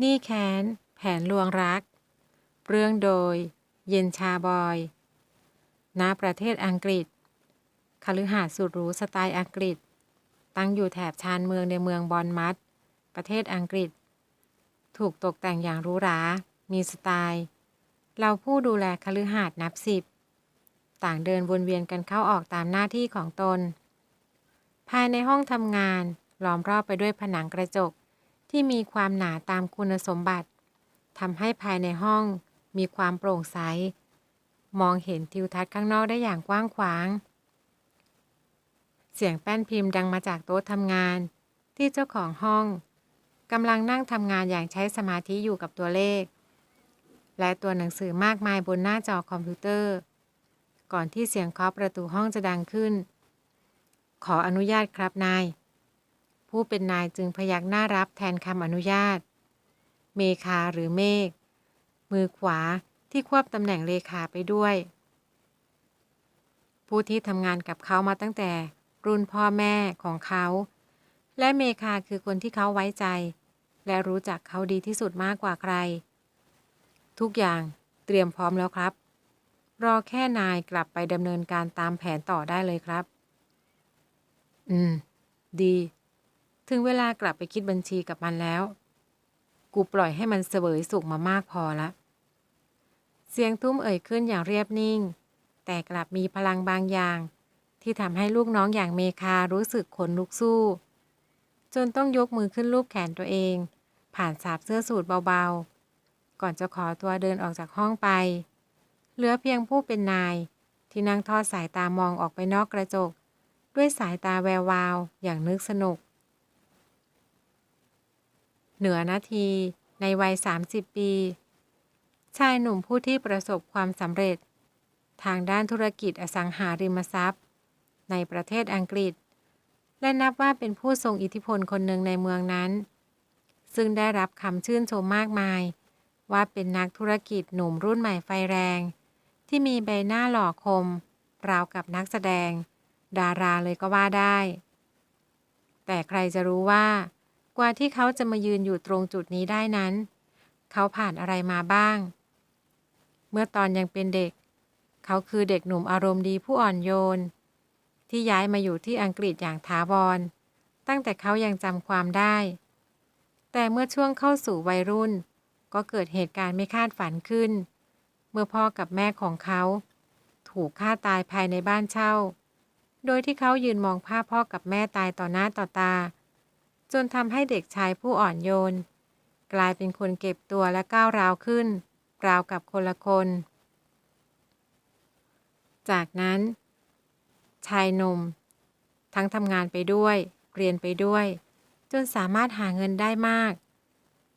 หนี่แค้น แผนลวงรัก เรื่องโดย เย็นชาบอย ณ ประเทศอังกฤษคฤหาสน์สุดหรูสไตล์อังกฤษ ตั้งอยู่แถบชานเมืองในเมืองบอนมัด ประเทศอังกฤษ ถูกตกแต่งอย่างหรูหรา มีสไตล์ เราผู้ดูแลคฤหาสน์นับสิบ ต่างเดินวนเวียนกันเข้าออกตามหน้าที่ของตน ภายในห้องทำงานล้อมรอบไปด้วยผนังกระจก ที่มีความหนาตามคุณสมบัติทำให้ภายในห้องมีความโปร่งใส มองเห็นทิวทัศน์ข้างนอกได้อย่างกว้างขวาง เสียงแป้นพิมพ์ดังมาจากโต๊ะทำงาน ที่เจ้าของห้องกำลังนั่งทำงานอย่างใช้สมาธิอยู่กับตัวเลข และตัวหนังสือมากมายบนหน้าจอคอมพิวเตอร์ ก่อนที่เสียงเคาะประตูห้องจะดังขึ้น ขออนุญาตครับนาย ผู้เป็นนายจึงพยักหน้ารับแทนคำอนุญาต เมคาหรือเมฆมือขวาที่ควบตำแหน่งเลขาไปด้วย ผู้ที่ทำงานกับเขามาตั้งแต่รุ่นพ่อแม่ของเขา และเมคาคือคนที่เขาไว้ใจ และรู้จักเขาดีที่สุดมากกว่าใคร ทุกอย่างเตรียมพร้อมแล้วครับ รอแค่นายกลับไปดำเนินการตามแผนต่อได้เลยครับ อืม ดี ถึงเวลากลับไปคิดบัญชีกับมันแล้ว กูปล่อยให้มันเสวยสุขมามากพอละ เสียงตุ้มเอ่ยขึ้นอย่างเรียบนิ่ง แต่กลับมีพลังบางอย่าง ที่ทำให้ลูกน้องอย่างเมคารู้สึกขนลุกสู้ จนต้องยกมือขึ้นลูบแขนตัวเอง ผ่านสาบเสื้อสูทเบาๆ ก่อนจะขอตัวเดินออกจากห้องไป เหลือเพียงผู้เป็นนาย ที่นั่งทอดสายตามองออกไปนอกกระจก ด้วยสายตาแวววาวอย่างนึกสนุก เหนือนาทีในวัย 30 ปี ชายหนุ่มผู้ที่ประสบความสำเร็จ ทางด้านธุรกิจอสังหาริมทรัพย์ ในประเทศอังกฤษ และนับว่าเป็นผู้ทรงอิทธิพลคนหนึ่งในเมืองนั้น ซึ่งได้รับคำชื่นชมมากมาย ว่าเป็นนักธุรกิจหนุ่มรุ่นใหม่ไฟแรง ที่มีใบหน้าหล่อคม ราวกับนักแสดง ดาราเลยก็ว่าได้ แต่ใครจะรู้ว่า กว่าที่เขาจะมายืนอยู่ตรงจุดนี้ได้นั้น เขาผ่านอะไรมาบ้าง เมื่อตอนยังเป็นเด็ก เขาคือเด็กหนุ่มอารมณ์ดีผู้อ่อนโยน ที่ย้ายมาอยู่ที่อังกฤษอย่างถาวร ตั้งแต่เขายังจำความได้ แต่เมื่อช่วงเข้าสู่วัยรุ่น ก็เกิดเหตุการณ์ไม่คาดฝันขึ้น เมื่อพ่อกับแม่ของเขา ถูกฆ่าตายภายในบ้านเช่า โดยที่เขายืนมองภาพพ่อกับแม่ตายต่อหน้าต่อตา จนทำให้เด็กชายผู้อ่อนโยน กลายเป็นคนเก็บตัวและก้าวร้าวขึ้น ราวกับคนละคน จากนั้น ชายหนุ่ม ทั้งทำงานไปด้วย เรียนไปด้วย จนสามารถหาเงินได้มาก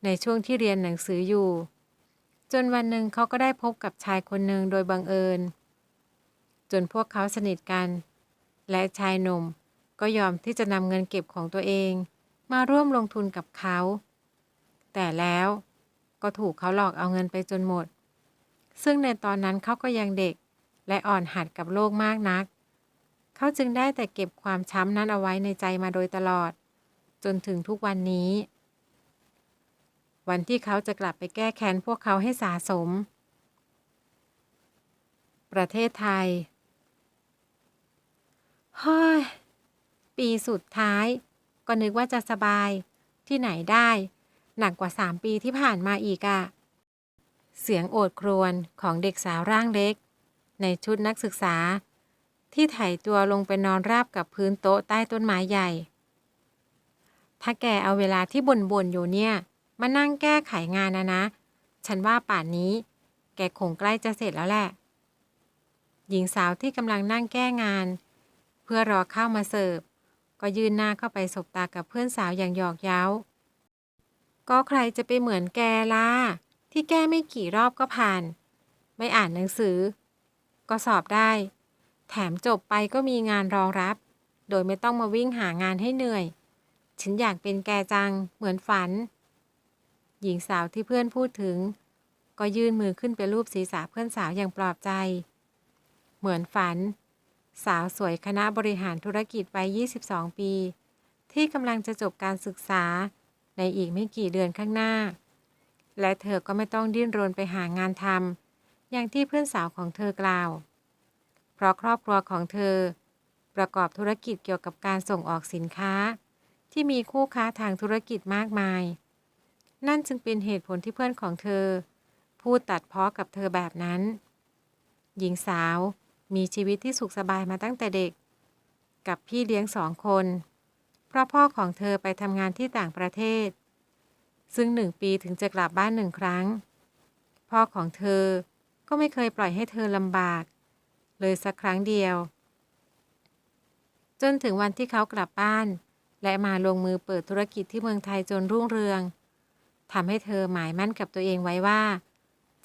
ในช่วงที่เรียนหนังสืออยู่ จนวันหนึ่งเขาก็ได้พบกับชายคนหนึ่งโดยบังเอิญ จนพวกเขาสนิทกัน และชายหนุ่มก็ยอมที่จะนำเงินเก็บของตัวเอง มาร่วมลงทุนกับเขา แต่แล้วก็ถูกเขาหลอกเอาเงินไปจนหมด ซึ่งในตอนนั้นเขาก็ยังเด็ก และอ่อนหัดกับโลกมากนัก เขาจึงได้แต่เก็บความช้ำนั้นเอาไว้ในใจมาโดยตลอด จนถึงทุกวันนี้ วันที่เขาจะกลับไปแก้แค้นพวกเขาให้สาสม ประเทศไทยเฮ้ยปีสุดท้าย ก็นึกว่าจะสบาย ที่ไหนได้ หนักกว่าสามปีที่ผ่านมาอีกอะเสียงโอดครวญของเด็กสาวร่างเล็ก ในชุดนักศึกษา ที่ไถตัวลงไปนอนราบกับพื้นโต๊ะใต้ต้นไม้ใหญ่ ถ้าแกเอาเวลาที่บ่นๆอยู่เนี่ย มานั่งแก้ไขงานนะนะ ฉันว่าป่านนี้ แกคงใกล้จะเสร็จแล้วแหละ หญิงสาวที่กำลังนั่งแก้งาน เพื่อรอเข้ามาเสิร์ฟ ก็ยืนหน้าเข้าไปสบตากับเพื่อนสาวอย่างหยอกเย้า ก็ใครจะไปเหมือนแกล่ะ ที่แก้ไม่กี่รอบก็ผ่าน ไม่อ่านหนังสือ ก็สอบได้ แถมจบไปก็มีงานรองรับ โดยไม่ต้องมาวิ่งหางานให้เหนื่อย ฉันอยากเป็นแกจัง เหมือนฝัน หญิงสาวที่เพื่อนพูดถึง ก็ยื่นมือขึ้นไปรูปศีรษะเพื่อนสาวอย่างปลอบใจ เหมือนฝัน สาวสวยคณะบริหารธุรกิจวัย 22 ปี ที่กำลังจะจบการศึกษาในอีกไม่กี่เดือนข้างหน้า และเธอก็ไม่ต้องดิ้นรนไปหางานทำอย่างที่เพื่อนสาวของเธอกล่าว เพราะครอบครัวของเธอ ประกอบธุรกิจเกี่ยวกับการส่งออกสินค้า ที่มีคู่ค้าทางธุรกิจมากมาย นั่นจึงเป็นเหตุผลที่เพื่อนของเธอ พูดตัดเพ้อกับเธอแบบนั้น หญิงสาว มีชีวิตที่สุขสบายมาตั้งแต่เด็ก กับพี่เลี้ยงสองคน เพราะพ่อของเธอไปทำงานที่ต่างประเทศ ซึ่งหนึ่งปีถึงจะกลับบ้านหนึ่งครั้ง พ่อของเธอก็ไม่เคยปล่อยให้เธอลำบาก เลยสักครั้งเดียว จนถึงวันที่เขากลับบ้าน และมาลงมือเปิดธุรกิจที่เมืองไทยจนรุ่งเรืองทำให้เธอหมายมั่นกับตัวเองไว้ว่า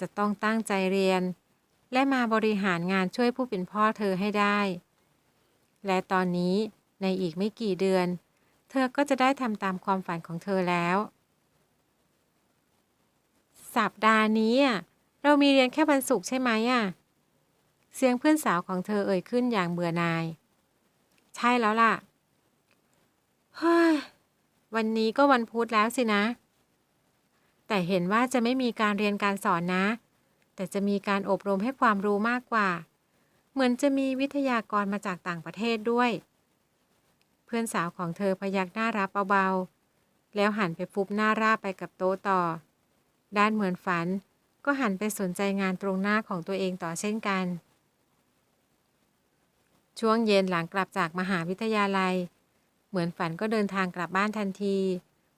จะต้องตั้งใจเรียน และมาบริหารงานช่วยผู้เป็นพ่อเธอให้ได้ และตอนนี้ในอีกไม่กี่เดือน เธอก็จะได้ทำตามความฝันของเธอแล้ว สัปดาห์นี้อะเรามีเรียนแค่วันศุกร์ใช่ไหมอะ เสียงเพื่อนสาวของเธอเอ่ยขึ้นอย่างเบื่อนาย ใช่แล้วล่ะ เฮ้ย วันนี้ก็วันพุธแล้วสินะ แต่เห็นว่าจะไม่มีการเรียนการสอนนะ แต่จะมีการอบรมให้ความรู้มากกว่า เหมือนจะมีวิทยากรมาจากต่างประเทศด้วย เพื่อนสาวของเธอพยักหน้ารับเบาๆ แล้วหันไปฟุบหน้าราบไปกับโต๊ะต่อ ด้านเหมือนฝันก็หันไปสนใจงานตรงหน้าของตัวเองต่อเช่นกัน ช่วงเย็นหลังกลับจากมหาวิทยาลัย เหมือนฝันก็เดินทางกลับบ้านทันที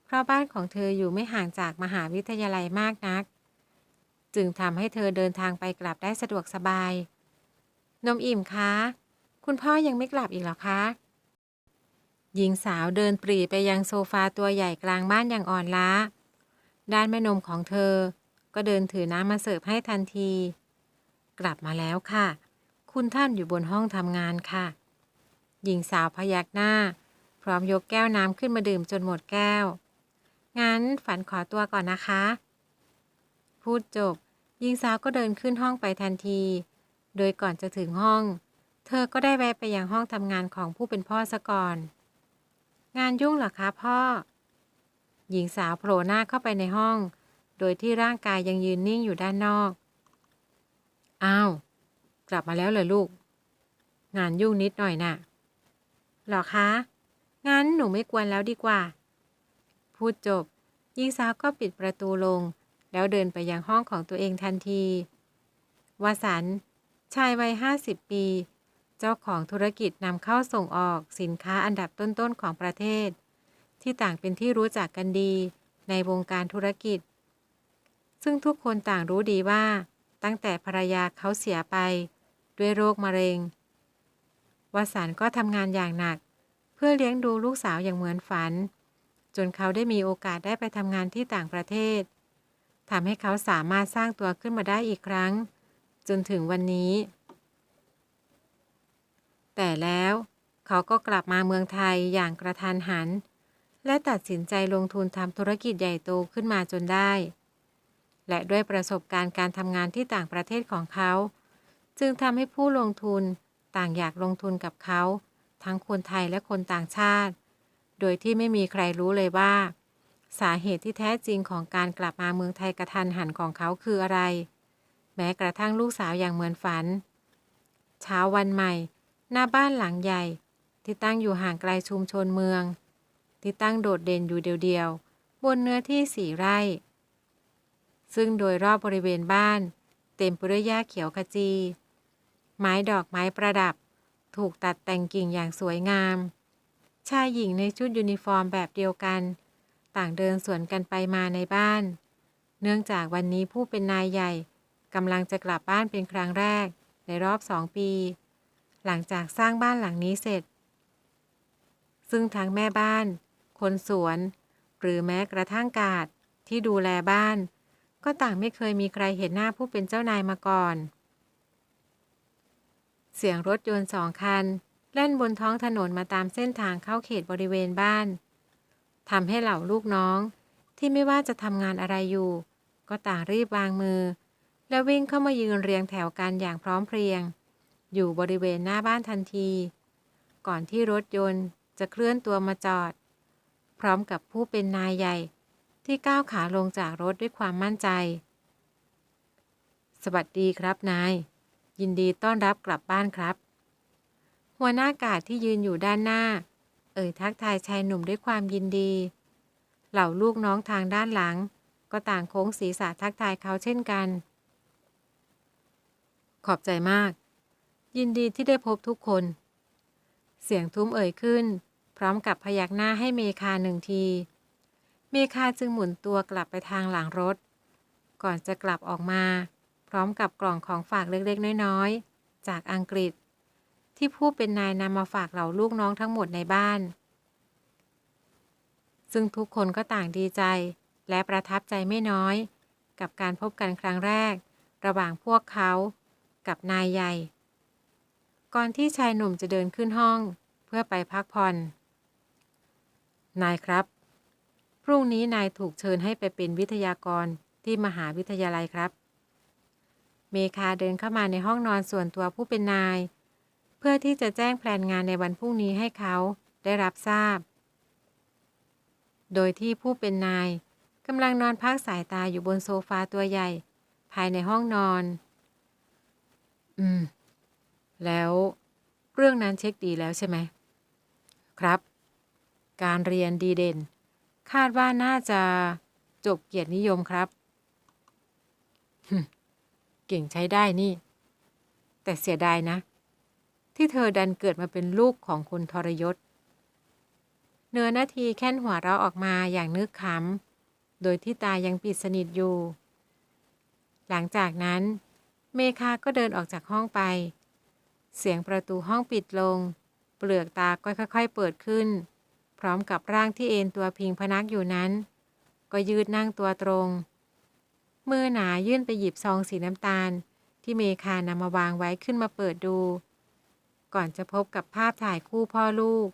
เพราะบ้านของเธออยู่ไม่ห่างจากมหาวิทยาลัยมากนัก จึงทำให้เธอเดินทางไปกลับได้สะดวกสบาย นมอิ่มคะ คุณพ่อยังไม่กลับอีกหรอคะ หญิงสาวเดินปรีไปยังโซฟาตัวใหญ่กลางบ้านอย่างอ่อนล้า ด้านแม่นมของเธอ ก็เดินถือน้ำมาเสิร์ฟให้ทันที กลับมาแล้วค่ะ คุณท่านอยู่บนห้องทำงานค่ะ หญิงสาวพยักหน้า พร้อมยกแก้วน้ำขึ้นมาดื่มจนหมดแก้ว งั้นฝันขอตัวก่อนนะคะพูดจบ หญิงสาวก็เดินขึ้นห้องไปทันที โดยก่อนจะถึงห้อง เธอก็ได้แวะไปยังห้องทำงานของผู้เป็นพ่อซะก่อน งานยุ่งหรอคะพ่อ หญิงสาวโผล่หน้าเข้าไปในห้อง โดยที่ร่างกายยังยืนนิ่งอยู่ด้านนอก อ้าว กลับมาแล้วเหรอลูก งานยุ่งนิดหน่อยน่ะหรอคะ งั้นหนูไม่กวนแล้วดีกว่า พูดจบหญิงสาวก็ปิดประตูลง แล้วเดินไปยังห้องของตัวเองทันที วสัน ชายวัยห้าสิบปี เจ้าของธุรกิจนำเข้าส่งออกสินค้าอันดับต้นๆของประเทศ ที่ต่างเป็นที่รู้จักกันดีในวงการธุรกิจ ซึ่งทุกคนต่างรู้ดีว่า ตั้งแต่ภรรยาเขาเสียไป ด้วยโรคมะเร็ง วสันก็ทำงานอย่างหนัก เพื่อเลี้ยงดูลูกสาวอย่างเหมือนฝัน จนเขาได้มีโอกาสได้ไปทำงานที่ต่างประเทศ ทำให้เขาสามารถสร้างตัวขึ้นมาได้อีกครั้ง จนถึงวันนี้ แต่แล้วเขาก็กลับมาเมืองไทยอย่างกระทันหัน และตัดสินใจลงทุนทำธุรกิจใหญ่โตขึ้นมาจนได้ และด้วยประสบการณ์การทำงานที่ต่างประเทศของเขา จึงทำให้ผู้ลงทุนต่างอยากลงทุนกับเขา ทั้งคนไทยและคนต่างชาติ โดยที่ไม่มีใครรู้เลยว่า สาเหตุที่แท้จริงของการกลับมาเมืองไทยกระทันหันของเขาคืออะไร แม้กระทั่งลูกสาวอย่างเหมือนฝัน เช้าวันใหม่ หน้าบ้านหลังใหญ่ ที่ตั้งอยู่ห่างไกลชุมชนเมือง ที่ตั้งโดดเด่นอยู่เดียวๆ บนเนื้อที่สี่ไร่ ซึ่งโดยรอบบริเวณบ้าน เต็มไปด้วยหญ้าเขียวขจี ไม้ดอกไม้ประดับ ถูกตัดแต่งกิ่งอย่างสวยงาม ชายหญิงในชุดยูนิฟอร์มแบบเดียวกัน ต่างเดินสวนกันไปมาในบ้าน เนื่องจากวันนี้ผู้เป็นนายใหญ่กำลังจะกลับบ้านเป็นครั้งแรกในรอบสองปี หลังจากสร้างบ้านหลังนี้เสร็จ ซึ่งทั้งแม่บ้าน คนสวน หรือแม้กระทั่งกาดที่ดูแลบ้าน ก็ต่างไม่เคยมีใครเห็นหน้าผู้เป็นเจ้านายมาก่อน เสียงรถยนต์สองคันแล่นบนท้องถนนมาตามเส้นทางเข้าเขตบริเวณบ้าน ทำให้เหล่าลูกน้อง ที่ไม่ว่าจะทำงานอะไรอยู่ ก็ต่างรีบวางมือ แล้ววิ่งเข้ามายืนเรียงแถวกันอย่างพร้อมเพรียง อยู่บริเวณหน้าบ้านทันที ก่อนที่รถยนต์จะเคลื่อนตัวมาจอด พร้อมกับผู้เป็นนายใหญ่ ที่ก้าวขาลงจากรถด้วยความมั่นใจ สวัสดีครับนาย ยินดีต้อนรับกลับบ้านครับ หัวหน้ากาดที่ยืนอยู่ด้านหน้า เอ่ยทักทายชายหนุ่มด้วยความยินดี เหล่าลูกน้องทางด้านหลัง ก็ต่างโค้งศีรษะทักทายเขาเช่นกัน ขอบใจมาก ยินดีที่ได้พบทุกคน เสียงทุ้มเอ่ยขึ้น พร้อมกับพยักหน้าให้เมคาหนึ่งที เมคาจึงหมุนตัวกลับไปทางหลังรถ ก่อนจะกลับออกมา พร้อมกับกล่องของฝากเล็กๆ น้อยๆ จากอังกฤษ ที่ผู้เป็นนายนำมาฝากเหล่าลูกน้องทั้งหมดในบ้าน ซึ่งทุกคนก็ต่างดีใจ และประทับใจไม่น้อย กับการพบกันครั้งแรก ระหว่างพวกเขา กับนายใหญ่ ก่อนที่ชายหนุ่มจะเดินขึ้นห้อง เพื่อไปพักผ่อน นายครับ พรุ่งนี้นายถูกเชิญให้ไปเป็นวิทยากรที่มหาวิทยาลัยครับ เมคาเดินเข้ามาในห้องนอนส่วนตัวผู้เป็นนาย เพื่อที่จะแจ้งแผนงานในวันพรุ่งนี้ให้เขาได้รับทราบ โดยที่ผู้เป็นนายกำลังนอนพักสายตาอยู่บนโซฟาตัวใหญ่ ภายในห้องนอน อืม แล้วเรื่องนั้นเช็คดีแล้วใช่ไหม ครับ การเรียนดีเด่น คาดว่าน่าจะจบเกียรตินิยมครับ เก่งใช้ได้นี่ แต่เสียดายนะ ที่เธอดันเกิดมาเป็นลูกของคนทรยศ เนื้อนาทีแค่นหัวเราออกมาอย่างนึกขำ โดยที่ตายังปิดสนิทอยู่ หลังจากนั้น เมคาก็เดินออกจากห้องไป เสียงประตูห้องปิดลง เปลือกตาก็ค่อยๆเปิดขึ้น พร้อมกับร่างที่เอนตัวพิงพนักอยู่นั้น ก็ยืดนั่งตัวตรง มือหนายื่นไปหยิบซองสีน้ำตาล ที่เมคานำมาวางไว้ขึ้นมาเปิดดู ก่อนจะพบกับภาพถ่ายคู่พ่อลูก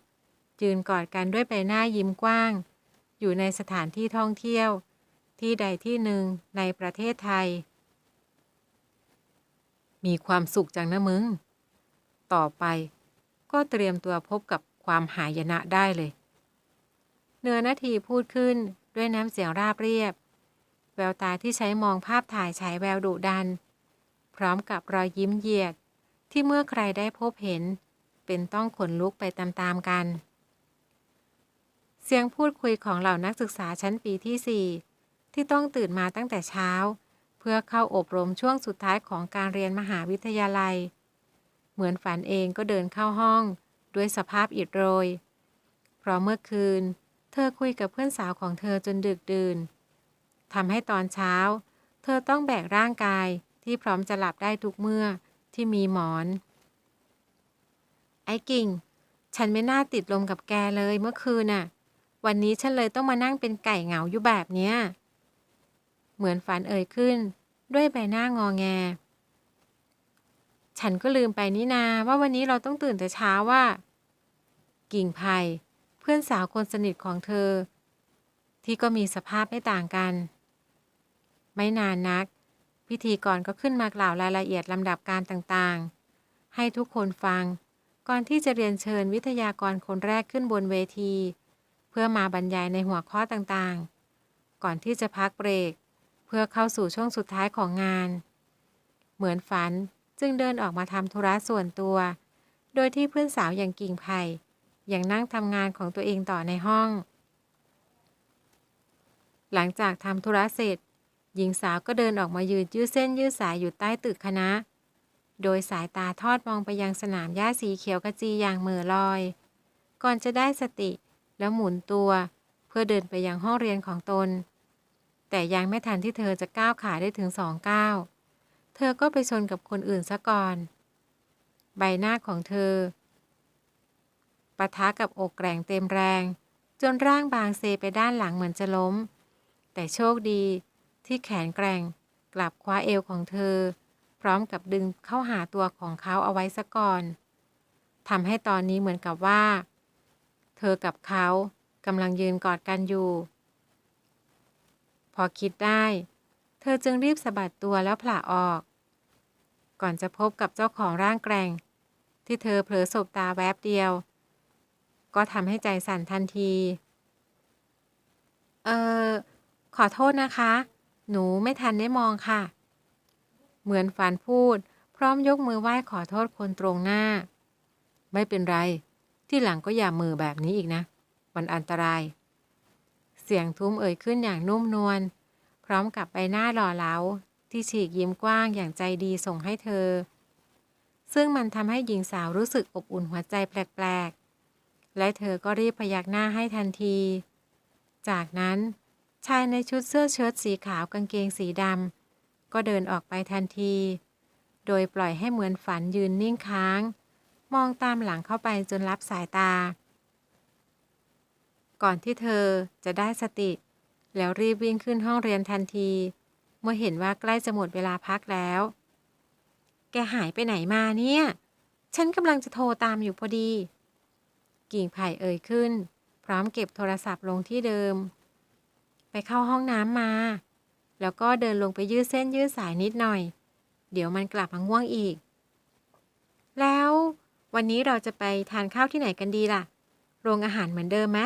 ยืนกอดกันด้วยใบหน้ายิ้มกว้าง อยู่ในสถานที่ท่องเที่ยว ที่ใดที่หนึ่งในประเทศไทย มีความสุขจังนะมึง ต่อไปก็เตรียมตัวพบกับความหายนะได้เลย เนื้อนาทีพูดขึ้นด้วยน้ำเสียงราบเรียบ แววตาที่ใช้มองภาพถ่ายฉายแววดุดัน พร้อมกับรอยยิ้มเยียด ที่เมื่อใครได้พบเห็น เป็นต้องขนลุกไปตามๆกัน เสียงพูดคุยของเหล่านักศึกษาชั้นปีที่ 4 ที่ต้องตื่นมาตั้งแต่เช้า เพื่อเข้าอบรมช่วงสุดท้ายของการเรียนมหาวิทยาลัย เหมือนฝันเองก็เดินเข้าห้อง ด้วยสภาพอิดโรย เพราะเมื่อคืน เธอคุยกับเพื่อนสาวของเธอจนดึกดื่นทำให้ตอนเช้า เธอต้องแบกร่างกายที่พร้อมจะหลับได้ทุกเมื่อ ที่มีหมอน ไอ้กิ่ง ฉันไม่น่าติดลมกับแกเลยเมื่อคืนน่ะ วันนี้ฉันเลยต้องมานั่งเป็นไก่เหงาอยู่แบบเนี้ย เหมือนฝันเอ่ยขึ้น ด้วยใบหน้างอแง ฉันก็ลืมไปนี่นาว่าวันนี้เราต้องตื่นแต่เช้าว่า กิ่งไผ่เพื่อนสาวคนสนิทของเธอ ที่ก็มีสภาพไม่ต่างกัน ไม่นานนัก พิธีกรก็ขึ้นมากล่าวรายละเอียดลำดับการต่างๆ ให้ทุกคนฟัง ก่อนที่จะเรียนเชิญวิทยากรคนแรกขึ้นบนเวที เพื่อมาบรรยายในหัวข้อต่างๆ ก่อนที่จะพักเบรก เพื่อเข้าสู่ช่วงสุดท้ายของงาน เหมือนฝันจึงเดินออกมาทำธุระส่วนตัว โดยที่เพื่อนสาวอย่างกิ่งไผ่ยังนั่งทำงานของตัวเองต่อในห้อง หลังจากทำธุระเสร็จ หญิงสาวก็เดินออกมายืนยืดเส้นยืดสายอยู่ใต้ตึกคณะ โดยสายตาทอดมองไปยังสนามหญ้าสีเขียวกระจีอย่างเหม่อลอย ก่อนจะได้สติแล้วหมุนตัว เพื่อเดินไปยังห้องเรียนของตน แต่ยังไม่ทันที่เธอจะก้าวขาได้ถึงสองก้าวเธอก็ไปชนกับคนอื่นซะก่อน ใบหน้าของเธอปะทะกับอกแกร่งเต็มแรง จนร่างบางเซไปด้านหลังเหมือนจะล้ม แต่โชคดี ที่แขนแกร่งกลับคว้าเอวของเธอ พร้อมกับดึงเข้าหาตัวของเขาเอาไว้ซะก่อนทำให้ตอนนี้เหมือนกับว่า เธอกับเขากำลังยืนกอดกันอยู่ พอคิดได้ เธอจึงรีบสะบัดตัวแล้วผละออก ก่อนจะพบกับเจ้าของร่างแกร่ง ที่เธอเผลอสบตาแวบเดียว ก็ทำให้ใจสั่นทันที เออขอโทษนะคะ หนูไม่ทันได้มองค่ะ เหมือนฝันพูด พร้อมยกมือไหว้ขอโทษคนตรงหน้า ไม่เป็นไร ที่หลังก็อย่ามือแบบนี้อีกนะ มันอันตราย เสียงทุ้มเอ่ยขึ้นอย่างนุ่มนวล พร้อมกับใบหน้าหล่อเหลาที่ฉีกยิ้มกว้างอย่างใจดีส่งให้เธอ ซึ่งมันทำให้หญิงสาวรู้สึกอบอุ่นหัวใจแปลกๆ และเธอก็รีบพยักหน้าให้ทันที จากนั้น ชายในชุดเสื้อเชิ้ตสีขาวกางเกงสีดำก็เดินออกไปทันที โดยปล่อยให้เหมือนฝันยืนนิ่งค้าง มองตามหลังเข้าไปจนรับสายตา ก่อนที่เธอจะได้สติ แล้วรีบวิ่งขึ้นห้องเรียนทันที เมื่อเห็นว่าใกล้จะหมดเวลาพักแล้ว แกหายไปไหนมาเนี่ย ฉันกำลังจะโทรตามอยู่พอดี กิ่งไผ่เอ่ยขึ้น พร้อมเก็บโทรศัพท์ลงที่เดิม ไปเข้าห้องน้ำมา แล้วก็เดินลงไปยืดเส้นยืดสายนิดหน่อย เดี๋ยวมันกลับมาง่วงอีก แล้ววันนี้เราจะไปทานข้าวที่ไหนกันดีล่ะ โรงอาหารเหมือนเดิมไหม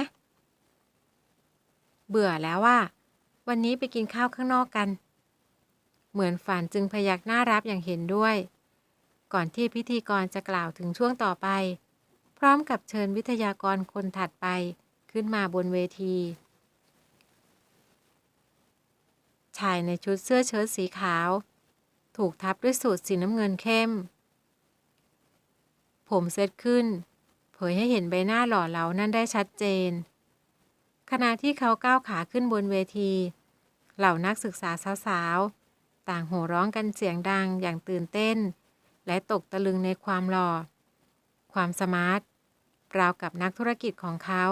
เบื่อแล้วว่า วันนี้ไปกินข้าวข้างนอกกัน เหมือนฝันจึงพยักหน้ารับอย่างเห็นด้วย ก่อนที่พิธีกรจะกล่าวถึงช่วงต่อไป พร้อมกับเชิญวิทยากรคนถัดไปขึ้นมาบนเวที ชายในชุดเสื้อเชิ้ตสีขาว ถูกทับด้วยสูทสีน้ำเงินเข้ม ผมเซตขึ้น เผยให้เห็นใบหน้าหล่อเหลานั่นได้ชัดเจน ขณะที่เขาก้าวขาขึ้นบนเวที เหล่านักศึกษาสาวๆ ต่างโห่ร้องกันเสียงดังอย่างตื่นเต้น และตกตะลึงในความหล่อ ความสมาร์ทราวกับนักธุรกิจของเขา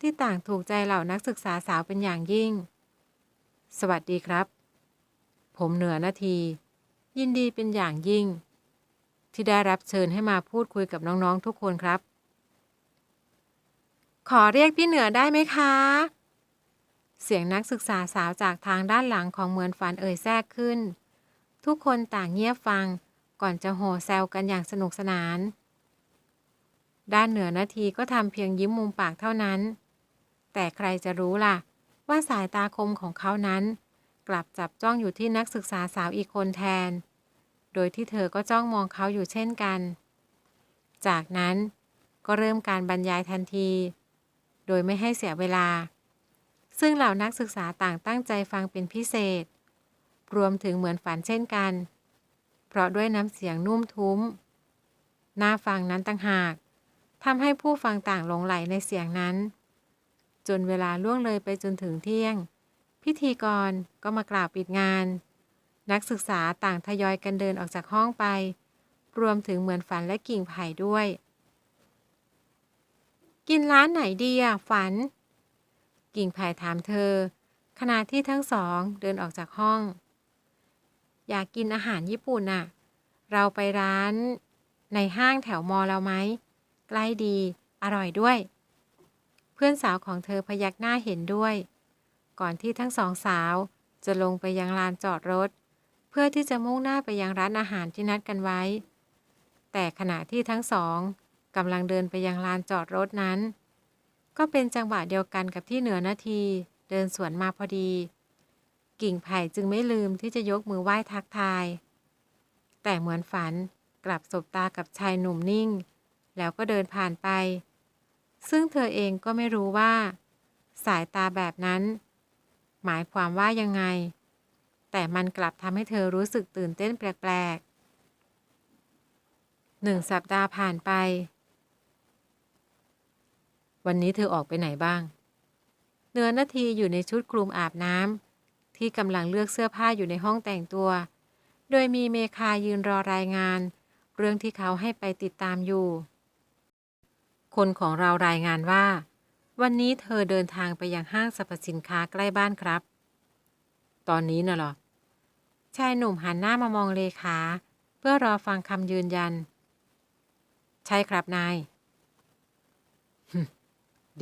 ที่ต่างถูกใจเหล่านักศึกษาสาวเป็นอย่างยิ่ง สวัสดีครับ ผมเหนือนาที ยินดีเป็นอย่างยิ่ง ที่ได้รับเชิญให้มาพูดคุยกับน้องๆทุกคนครับ ขอเรียกพี่เหนือได้ไหมคะ เสียงนักศึกษาสาวจากทางด้านหลังของเหมือนฝันเอ่ยแทรกขึ้น ทุกคนต่างเงียบฟังก่อนจะโห่แซวกันอย่างสนุกสนาน ด้านเหนือนาทีก็ทำเพียงยิ้มมุมปากเท่านั้น แต่ใครจะรู้ล่ะ ว่าสายตาคมของเขานั้น กลับจับจ้องอยู่ที่นักศึกษาสาวอีกคนแทน โดยที่เธอก็จ้องมองเขาอยู่เช่นกัน จากนั้นก็เริ่มการบรรยายทันที โดยไม่ให้เสียเวลา ซึ่งเหล่านักศึกษาต่างตั้งใจฟังเป็นพิเศษ รวมถึงเหมือนฝันเช่นกัน เพราะด้วยน้ำเสียงนุ่มทุ้มหน้าฟังนั้นต่างหากทำให้ผู้ฟังต่างหลงไหลในเสียงนั้น จนเวลาล่วงเลยไปจนถึงเที่ยง พิธีกรก็มากล่าวปิดงาน นักศึกษาต่างทยอยกันเดินออกจากห้องไป รวมถึงเหมือนฝันและกิ่งไผ่ด้วย กินร้านไหนดีอะฝัน กิ่งไผ่ถามเธอ ขณะที่ทั้งสองเดินออกจากห้อง อยากกินอาหารญี่ปุ่นน่ะ เราไปร้านในห้างแถวมอเราไหมใกล้ดี อร่อยด้วย พื่อนสาวของเธอพยักหน้าเห็นด้วย ก่อนที่ทั้งสองสาวจะลงไปยังลานจอดรถ เพื่อที่จะมุ่งหน้าไปยังร้านอาหารที่นัดกันไว้ แต่ขณะที่ทั้งสองกำลังเดินไปยังลานจอดรถนั้น ก็เป็นจังหวะเดียวกันกับที่เหนือนาทีเดินสวนมาพอดี กิ่งไผ่จึงไม่ลืมที่จะยกมือไหว้ทักทาย แต่เหมือนฝันกลับสบตากับชายหนุ่มนิ่ง แล้วก็เดินผ่านไป ซึ่งเธอเองก็ไม่รู้ว่า สายตาแบบนั้น หมายความว่ายังไง แต่มันกลับทำให้เธอรู้สึกตื่นเต้นแปลกๆหนึ่งสัปดาห์ผ่านไป วันนี้เธอออกไปไหนบ้าง เนื้อนาทีอยู่ในชุดคลุมอาบน้ำที่กำลังเลือกเสื้อผ้าอยู่ในห้องแต่งตัว โดยมีเมคายืนรอรายงาน เรื่องที่เขาให้ไปติดตามอยู่ คนของเรารายงานว่า วันนี้เธอเดินทางไปยังห้างสรรพสินค้าใกล้บ้านครับ ตอนนี้น่ะหรอ ชายหนุ่มหันหน้ามามองเลขา เพื่อรอฟังคำยืนยัน ใช่ครับนาย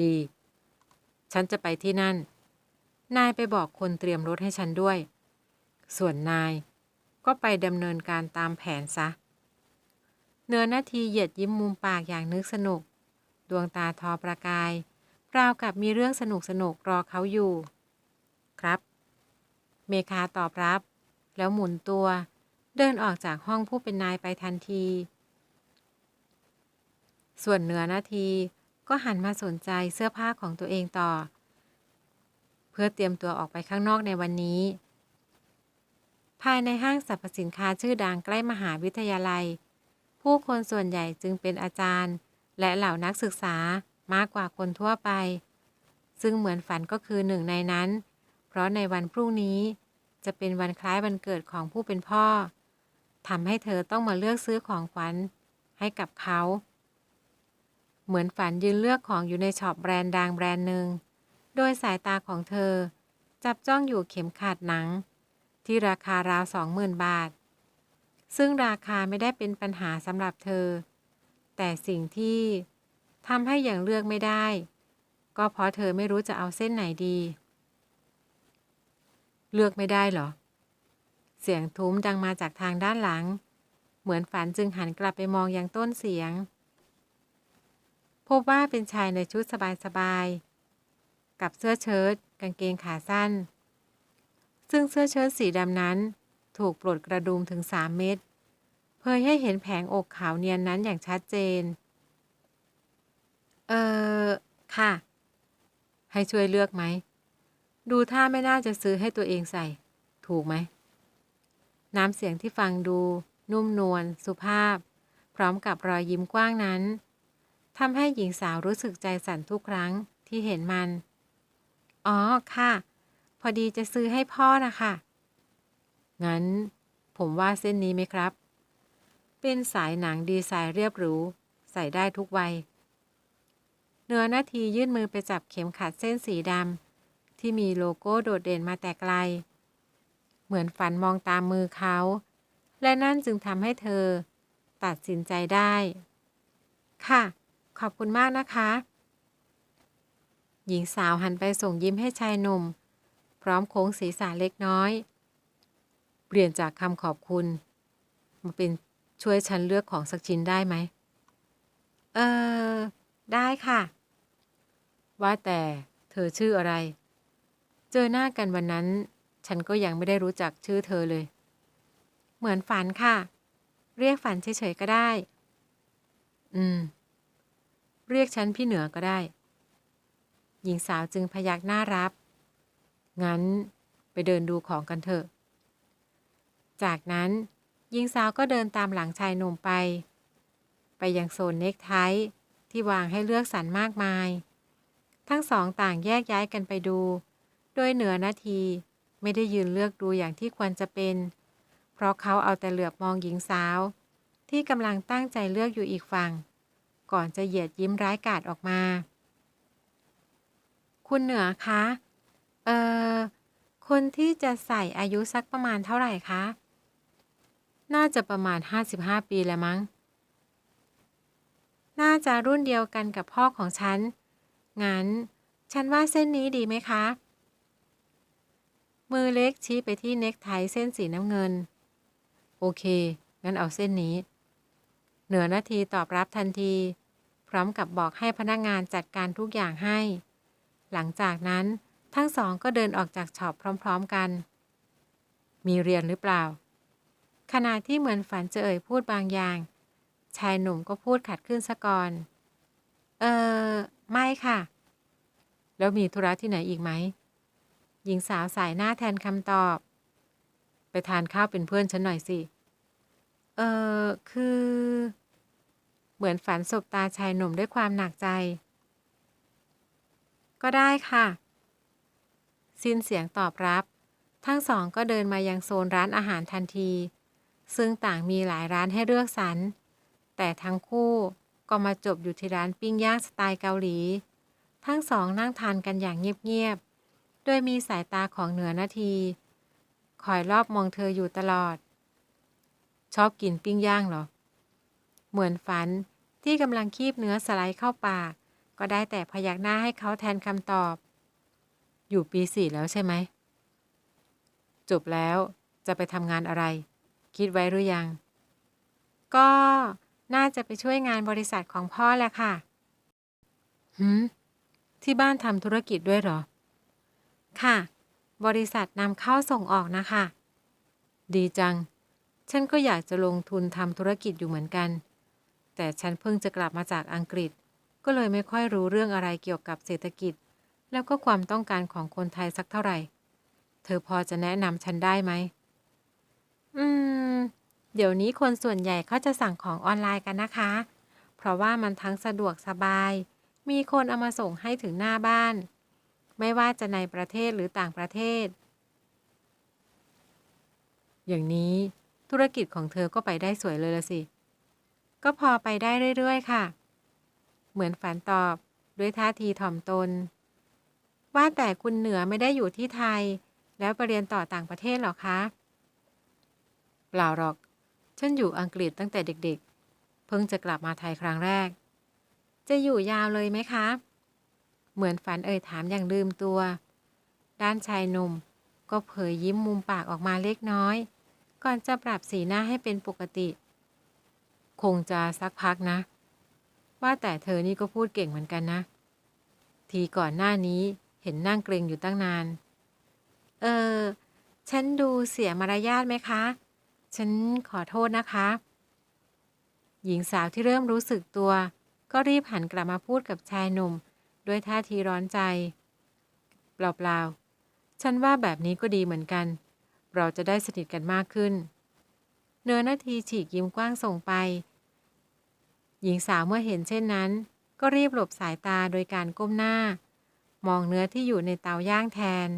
ดี ฉันจะไปที่นั่น นายไปบอกคนเตรียมรถให้ฉันด้วย ส่วนนายก็ไปดำเนินการตามแผนซะ เนื้อนาทีเหยียดยิ้มมุมปากอย่างนึกสนุก ดวงตาทอประกายราวกับมีเรื่องสนุกสนุกรอเขาอยู่ ครับ เมคาตอบรับ แล้วหมุนตัว เดินออกจากห้องผู้เป็นนายไปทันที ส่วนเหนือนาทีก็หันมาสนใจเสื้อผ้าของตัวเองต่อ เพื่อเตรียมตัวออกไปข้างนอกในวันนี้ ภายในห้างสรรพสินค้าชื่อดังใกล้มหาวิทยาลัย ผู้คนส่วนใหญ่จึงเป็นอาจารย์ และเหล่านักศึกษามากกว่าคนทั่วไป ซึ่งเหมือนฝันก็คือหนึ่งในนั้น เพราะในวันพรุ่งนี้จะเป็นวันคล้ายวันเกิดของผู้เป็นพ่อทำให้เธอต้องมาเลือกซื้อของขวัญให้กับเขา เหมือนฝันยืนเลือกของอยู่ในช็อปแบรนด์ดังแบรนด์หนึ่ง โดยสายตาของเธอ จับจ้องอยู่เข็มขัดหนัง ที่ราคาราวสองหมื่นบาท ซึ่งราคาไม่ได้เป็นปัญหาสำหรับเธอ แต่สิ่งที่ทำให้อย่างเลือกไม่ได้ ก็เพราะเธอไม่รู้จะเอาเส้นไหนดี เลือกไม่ได้เหรอ เสียงทุ้มดังมาจากทางด้านหลัง เหมือนฝันจึงหันกลับไปมองยังต้นเสียง พบว่าเป็นชายในชุดสบายๆ กับเสื้อเชิ้ตกางเกงขาสั้น ซึ่งเสื้อเชิ้ตสีดำนั้น ถูกปลดกระดุมถึงสามเม็ด เผยให้เห็นแผงอกขาวเนียนนั้นอย่างชัดเจน เออค่ะ ให้ช่วยเลือกไหม ดูท่าไม่น่าจะซื้อให้ตัวเองใส่ ถูกไหม น้ำเสียงที่ฟังดู นุ่มนวลสุภาพ พร้อมกับรอยยิ้มกว้างนั้นทำให้หญิงสาวรู้สึกใจสั่นทุกครั้งที่เห็นมัน อ๋อค่ะ พอดีจะซื้อให้พ่อนะคะ งั้น ผมว่าเส้นนี้ไหมครับ เป็นสายหนังดีไซน์เรียบหรู ใส่ได้ทุกวัย เนื้อนาทียื่นมือไปจับเข็มขัดเส้นสีดำที่มีโลโก้โดดเด่นมาแต่ไกล เหมือนฝันมองตามมือเขา และนั่นจึงทำให้เธอ ตัดสินใจได้ ค่ะ ขอบคุณมากนะคะ หญิงสาวหันไปส่งยิ้มให้ชายหนุ่ม พร้อมโค้งศีรษะเล็กน้อย เปลี่ยนจากคำขอบคุณ มาเป็น ช่วยฉันเลือกของสักชิ้นได้ไหม เออ ได้ค่ะ ว่าแต่เธอชื่ออะไร เจอหน้ากันวันนั้น ฉันก็ยังไม่ได้รู้จักชื่อเธอเลย เหมือนฝันค่ะ เรียกฝันเฉยๆก็ได้ อืม เรียกฉันพี่เหนือก็ได้ หญิงสาวจึงพยักหน้ารับ งั้นไปเดินดูของกันเถอะ จากนั้น หญิงสาวก็เดินตามหลังชายหนุ่มไป ไปยังโซนเน็กไทที่วางให้เลือกสรรมากมาย ทั้งสองต่างแยกย้ายกันไปดู โดยเหนือนาทีไม่ได้ยืนเลือกดูอย่างที่ควรจะเป็น เพราะเขาเอาแต่เหลือบมองหญิงสาว ที่กำลังตั้งใจเลือกอยู่อีกฝั่ง ก่อนจะเหยียดยิ้มร้ายกาจออกมา คุณเหนือคะ เอ่อคนที่จะใส่อายุสักประมาณเท่าไหร่คะ น่าจะประมาณ 55 ปีแล้วมั้ง น่าจะรุ่นเดียวกันกับพ่อของฉัน งั้น ฉันว่าเส้นนี้ดีไหมคะ มือเล็กชี้ไปที่เน็กไทเส้นสีน้ำเงิน โอเค งั้นเอาเส้นนี้ เหนือนาทีตอบรับทันที พร้อมกับบอกให้พนักงานจัดการทุกอย่างให้ หลังจากนั้นทั้งสองก็เดินออกจากช็อปพร้อม ๆกัน มีเรียนหรือเปล่า ขณะที่เหมือนฝันจะเอ่ยพูดบางอย่าง ชายหนุ่มก็พูดขัดขึ้นซะก่อน เออไม่ค่ะ แล้วมีธุระที่ไหนอีกไหม หญิงสาวสายหน้าแทนคำตอบ ไปทานข้าวเป็นเพื่อนฉันหน่อยสิ เออคือ เหมือนฝันสบตาชายหนุ่มด้วยความหนักใจ ก็ได้ค่ะ สิ้นเสียงตอบรับ ทั้งสองก็เดินมายังโซนร้านอาหารทันที ซึ่งต่างมีหลายร้านให้เลือกสรร แต่ทั้งคู่ก็มาจบอยู่ที่ร้านปิ้งย่างสไตล์เกาหลี ทั้งสองนั่งทานกันอย่างเงียบๆ โดยมีสายตาของเหนือนาที คอยรอบมองเธออยู่ตลอด ชอบกินปิ้งย่างเหรอ เหมือนฝันที่กำลังคีบเนื้อสไลด์เข้าปาก ก็ได้แต่พยักหน้าให้เขาแทนคำตอบ อยู่ปีสี่แล้วใช่ไหม จบแล้วจะไปทำงานอะไร คิดไว้หรือยัง ก็น่าจะไปช่วยงานบริษัทของพ่อแหละค่ะหืมที่บ้านทำธุรกิจด้วยเหรอ ค่ะ บริษัทนำเข้าส่งออกนะคะ ดีจัง ฉันก็อยากจะลงทุนทำธุรกิจอยู่เหมือนกัน แต่ฉันเพิ่งจะกลับมาจากอังกฤษ ก็เลยไม่ค่อยรู้เรื่องอะไรเกี่ยวกับเศรษฐกิจ แล้วก็ความต้องการของคนไทยสักเท่าไหร่ เธอพอจะแนะนำฉันได้ไหม อืม เดี๋ยวนี้คนส่วนใหญ่เขาจะสั่งของออนไลน์กันนะคะ เพราะว่ามันทั้งสะดวกสบาย มีคนเอามาส่งให้ถึงหน้าบ้าน ไม่ว่าจะในประเทศหรือต่างประเทศ อย่างนี้ธุรกิจของเธอก็ไปได้สวยเลยละสิ ก็พอไปได้เรื่อยๆ ค่ะ เหมือนฝันตอบด้วยท่าทีถ่อมตน ว่าแต่คุณเหนือไม่ได้อยู่ที่ไทย แล้วไปเรียนต่อต่างประเทศหรอคะ เปล่าหรอก ฉันอยู่อังกฤษตั้งแต่เด็กๆ เพิ่งจะกลับมาไทยครั้งแรก จะอยู่ยาวเลยไหมคะ เหมือนฝันเอ่ยถามอย่างลืมตัว ด้านชายหนุ่ม ก็เผยยิ้มมุมปากออกมาเล็กน้อย ก่อนจะปรับสีหน้าให้เป็นปกติ คงจะสักพักนะ ว่าแต่เธอนี่ก็พูดเก่งเหมือนกันนะ ทีก่อนหน้านี้เห็นนั่งเกรงอยู่ตั้งนาน เออ ฉันดูเสียมารยาทไหมคะ ฉันขอโทษนะคะ หญิงสาวที่เริ่มรู้สึกตัว ก็รีบหันกลับมาพูดกับชายหนุ่ม ด้วยท่าทีร้อนใจ เปล่าๆ ฉันว่าแบบนี้ก็ดีเหมือนกัน เราจะได้สนิทกันมากขึ้น เนื้อนาทีฉีกยิ้มกว้างส่งไป หญิงสาวเมื่อเห็นเช่นนั้น ก็รีบหลบสายตาโดยการก้มหน้า มองเนื้อที่อยู่ในเตาย่างแทน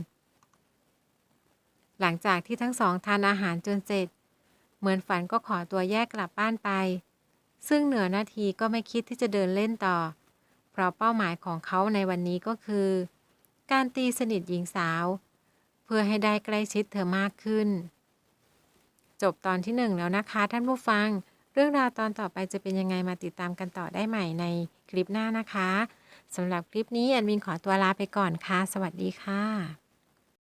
หลังจากที่ทั้งสองทานอาหารจนเสร็จ เหมือนฝันก็ขอตัวแยกกลับบ้านไป ซึ่งเหนือนาทีก็ไม่คิดที่จะเดินเล่นต่อ เพราะเป้าหมายของเขาในวันนี้ก็คือ การตีสนิทหญิงสาว เพื่อให้ได้ใกล้ชิดเธอมากขึ้น จบตอนที่หนึ่งแล้วนะคะ ท่านผู้ฟัง เรื่องราวตอนต่อไปจะเป็นยังไงมาติดตามกันต่อได้ใหม่ในคลิปหน้านะคะสำหรับคลิปนี้แอนวินขอตัวลาไปก่อนค่ะ สวัสดีค่ะ